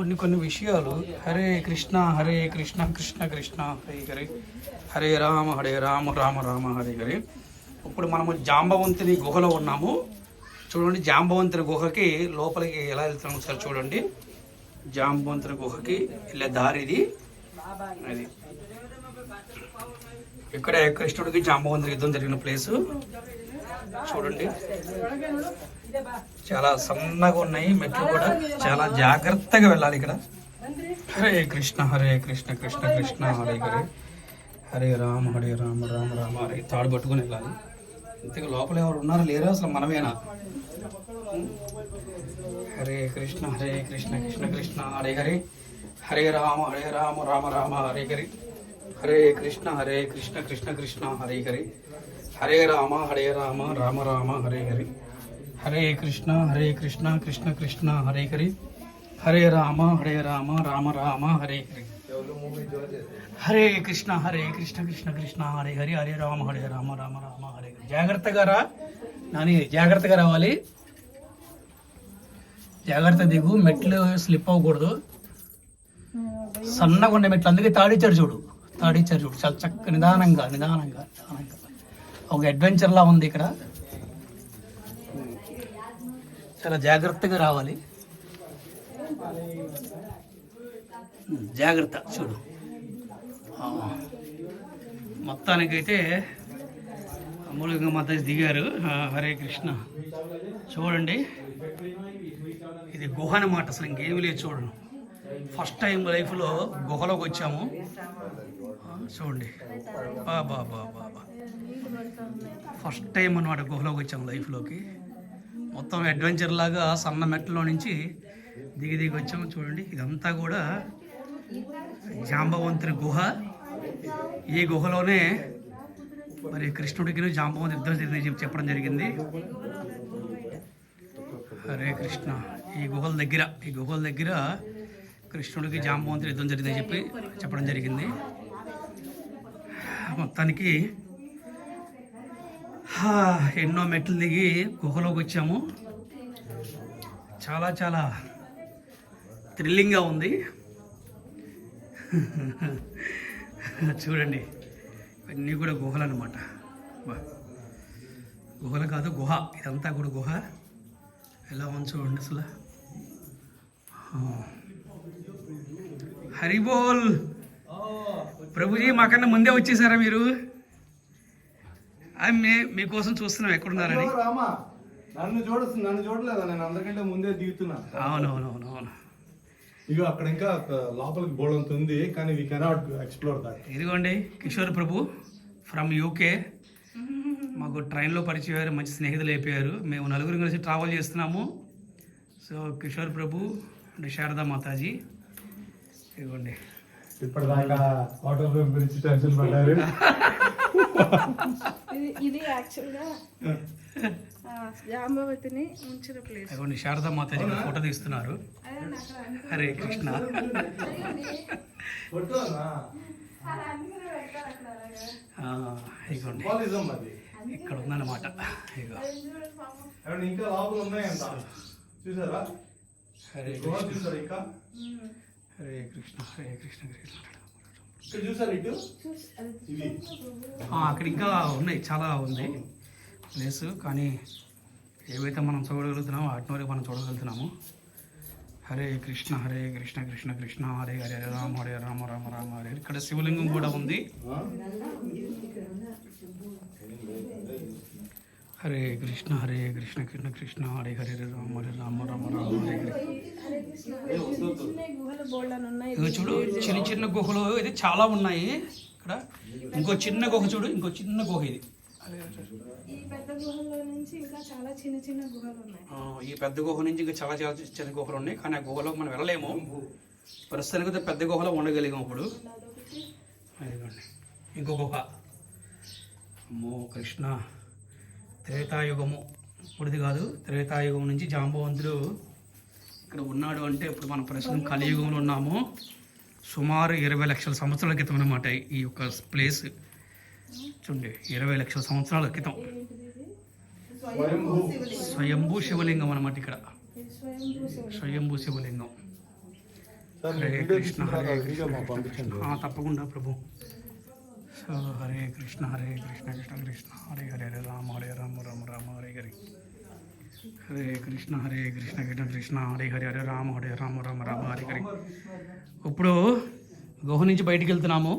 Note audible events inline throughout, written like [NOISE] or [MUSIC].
కొన్ని కొన్ని విషయాలు హరే కృష్ణ హరే కృష్ణ కృష్ణ కృష్ణ హరే హరే. హరే రామ హరే రామ రామ రామ హరే హరే. ఇప్పుడు మనము జాంబవంతుని గుహలో ఉన్నాము. చూడండి జాంబవంతుని గుహకి లోపలికి ఎలా వెళ్తున్నాం ఒకసారి చూడండి. జాంబవంతుని గుహకి వెళ్ళే దారి ఇది. అది. ఇక్కడ కృష్ణుడికి జాంబవంతుడికి యుద్ధం జరిగిన ప్లేసు. చూడండి. చాలా సన్నగా ఉన్నాయి మెట్లు కూడా. చాలా జాగ్రత్తగా వెళ్ళాలి ఇక్కడ. హరే కృష్ణ హరే కృష్ణ కృష్ణ కృష్ణ హరే హరే. హరే రామ హరే రామ రామ రామ హరే. తాడు పట్టుకుని వెళ్ళాలి. ఇంతకు లోపల ఎవరు ఉన్నారో? లేరా అసలు మనమేనా? హరే కృష్ణ హరే కృష్ణ కృష్ణ కృష్ణ హరే హరే. హరే రామ హరే రామ రామ రామ హరే హరే. హరే కృష్ణ హరే కృష్ణ కృష్ణ కృష్ణ హరే హరి. హరే రామ హరే రామ రామ రామ హరే హరి. హరే కృష్ణ హరే కృష్ణ కృష్ణ కృష్ణ హరే హరి. హరే రామ హరే రామ రామ రామ హరే హరే. హరే కృష్ణ హరే కృష్ణ కృష్ణ కృష్ణ హరే హరి హరే రామ హరే రామ రామ రామ హరే హరి. జాగ్రత్తగా రా. నాని జాగ్రత్తగా రావాలి. జాగ్రత్త దిగు. మెట్లు స్లిప్ అవ్వకూడదు. సన్నగా ఉండే మెట్లు. అందుకే తాడిచ్చారు చూడు. తాడిచ్చారు చూడు. చాలా చక్క నిదానంగా నిదానంగా నిదానంగా. ఒక అడ్వెంచర్ లా ఉంది ఇక్కడ. చాలా జాగ్రత్తగా రావాలి. జాగ్రత్త చూడు. ఆ. మొత్తానికైతే మా మద్దతు దిగారు. హరే కృష్ణ. చూడండి. ఇది గుహ అన్నమాట. అసలు ఇంకేమి లేదు చూడండి. ఫస్ట్ టైం లైఫ్లో గుహలోకి వచ్చాము. చూడండి. బా బా బా బా బా. ఫస్ట్ టైం అన్నమాట గుహలోకి వచ్చాము లైఫ్లోకి. మొత్తం అడ్వెంచర్ లాగా సన్న మెట్టలో నుంచి దిగి దిగి వచ్చాము చూడండి. ఇదంతా కూడా జాంబవంతుని గుహ. ఈ గుహలోనే మరి కృష్ణుడికి జాంబవంతి యుద్ధం జరిగిందని చెప్పి చెప్పడం జరిగింది. హరే కృష్ణ. ఈ గుహల దగ్గర ఈ గుహల దగ్గర కృష్ణుడికి జాంబవంతుడి యుద్ధం జరిగిందని చెప్పి చెప్పడం జరిగింది. మొత్తానికి ఎన్నో మెట్లు దిగి గుహలోకి వచ్చాము. చాలా చాలా థ్రిల్లింగ్గా ఉంది. చూడండి ఇవన్నీ కూడా గుహలు అనమాట గుహలు కాదు గుహ. ఇదంతా కూడా గుహ. ఎలా ఉంది చూడండి అసలు. హరిబోల్! హరి బోల్ ప్రభుజీ మాకన్నా ముందే వచ్చేసారా మీరు? ఆ, మే మీకోసం చూస్తున్నాం ఎక్కడున్నారని. రామా నన్ను చూడ నన్ను చూడలేదా? నేను అందరికంటే ముందే దిగుతున్నా. అవునవునవును అవును ఇగో అక్కడ ఇంకా లోపలికి బోర్డంత ఉంది కానీ వీ కెనాట్ ఎక్స్ప్లోర్ దాట్ ఇదిగోండి కిషోర్ ప్రభు ఫ్రమ్ యూకే మాకు ట్రైన్లో పరిచయం అయ్యారు మంచి స్నేహితులు అయిపోయారు. మేము నలుగురు కలిసి ట్రావెల్ చేస్తున్నాము. So Kishore Prabhu and Sharada Mataji. ఇదిగోండి. ఇప్పటిదాకా హోటల్ రూమ్ గురించి టెన్షన్ పడ్డారు. [LAUGHS] ఇది ఇది యాక్చువల్గా ఆ, జాంబవతిని ఉంచిన ప్లేస్ ఇదిగోండి శారదా మాతాజీ ఫోటో తీస్తున్నారు. హరే కృష్ణ. ఇక్కడ ఉందన్నమాట. ఏమండి ఇంకా లోపల ఉన్నాయంట. చూసారా? హరే కృష్ణ. చూసారా ఇంకా? హరే కృష్ణ హరే కృష్ణ కృష్ణ. ఇక్కడ చూసారా ఇటు? ఇది ఆ, అక్కడ ఇంకా ఉన్నాయి చాలా ఉంది. ప్లేస్ కానీ ఏవైతే మనం చూడగలుగుతున్నామో వాటిని వరకు మనం చూడగలుగుతున్నాము. హరే కృష్ణ హరే కృష్ణ కృష్ణ కృష్ణ హరే హరే హరే రామ హరే రామ రామ రామ హరే ఇక్కడ శివలింగం కూడా ఉంది ఆ? హరే కృష్ణ హరే కృష్ణ కృష్ణ కృష్ణ హరే హరే హరే రామ హరే రామ రామ రామ హరే గుహలు చూడు చిన్న చిన్న గుహలు ఇది చాలా ఉన్నాయి. ఇక్కడ ఇంకో చిన్న గుహ చూడు ఇంకో చిన్న గుహ ఇది. ఈ పెద్ద నుంచి ఇంకా చాలా చిన్న చిన్న గుహలు ఉన్నాయి. ఈ పెద్ద గుహ నుంచి ఇంకా చాలా చాలా చిన్న గుహలు ఉన్నాయి. కానీ ఆ గుహలోకి మనం వెళ్ళలేము. ప్రస్తుతానికి పెద్ద గుహలో ఉండగలిగాం ఇప్పుడు. ఇంకో గుహ. అమ్మో కృష్ణ. త్రేతాయుగము. ఇప్పుడుది కాదు త్రేతాయుగం నుంచి జాంబవంతుడు ఇక్కడ ఉన్నాడు అంటే ఇప్పుడు మన ప్రస్తుతం కలియుగంలో ఉన్నాము. సుమారు ఇరవై లక్షల సంవత్సరాల క్రితం అన్నమాట ఈ యొక్క ప్లేస్. చూడండి ఇరవై లక్షల సంవత్సరాల క్రితం. స్వయంభూ శివలింగం అన్నమాట ఇక్కడ. స్వయంభూ శివలింగం. హరే కృష్ణ? హరే కృష్ణ. తప్పకుండా ప్రభు. హరే కృష్ణ హరే కృష్ణ కృష్ణ కృష్ణ హరే హరే హరే రామ హరే రామ రామ రామ హరే హరే. హరే కృష్ణ హరే కృష్ణ కృష్ణ కృష్ణ హరే హరే హరే రామ హరే రామ రామ రామ హరే హరే. ఇప్పుడు గుహ నుంచి బయటికి వెళ్తున్నాము.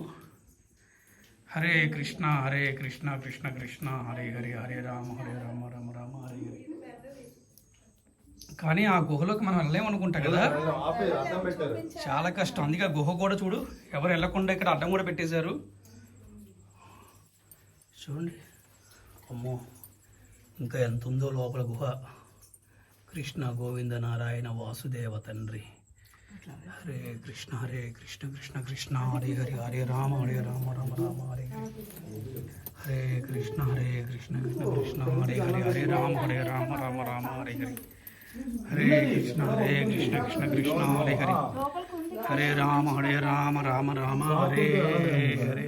హరే కృష్ణ హరే కృష్ణ కృష్ణ కృష్ణ హరే హరే హరే రామ హరే రామ రామ రామ హరే హరే. కానీ ఆ గుహలోకి మనం వెళ్ళలేమనుకుంటా కదా? చాలా కష్టం. అందుకే గుహ కూడా చూడు ఎవరు వెళ్ళకుండా ఇక్కడ అడ్డం కూడా పెట్టేశారు. చూడండి. అమ్మో ఇంకా ఎంత ఉందో లోపల గుహ. కృష్ణ గోవింద నారాయణ వాసుదేవ తండ్రి. హరే కృష్ణ హరే కృష్ణ కృష్ణ కృష్ణ. హరే హరి హరే రామ హరే రామ రామ రామ హరే హరే కృష్ణ హరే కృష్ణ కృష్ణ కృష్ణ. హరే హరి హరే రామ హరే రామ రామ రామ హరే హరి. హరే కృష్ణ హరే కృష్ణ కృష్ణ కృష్ణ హరే హరి. హరే రామ హరే రామ రామ రామ హరే హరే.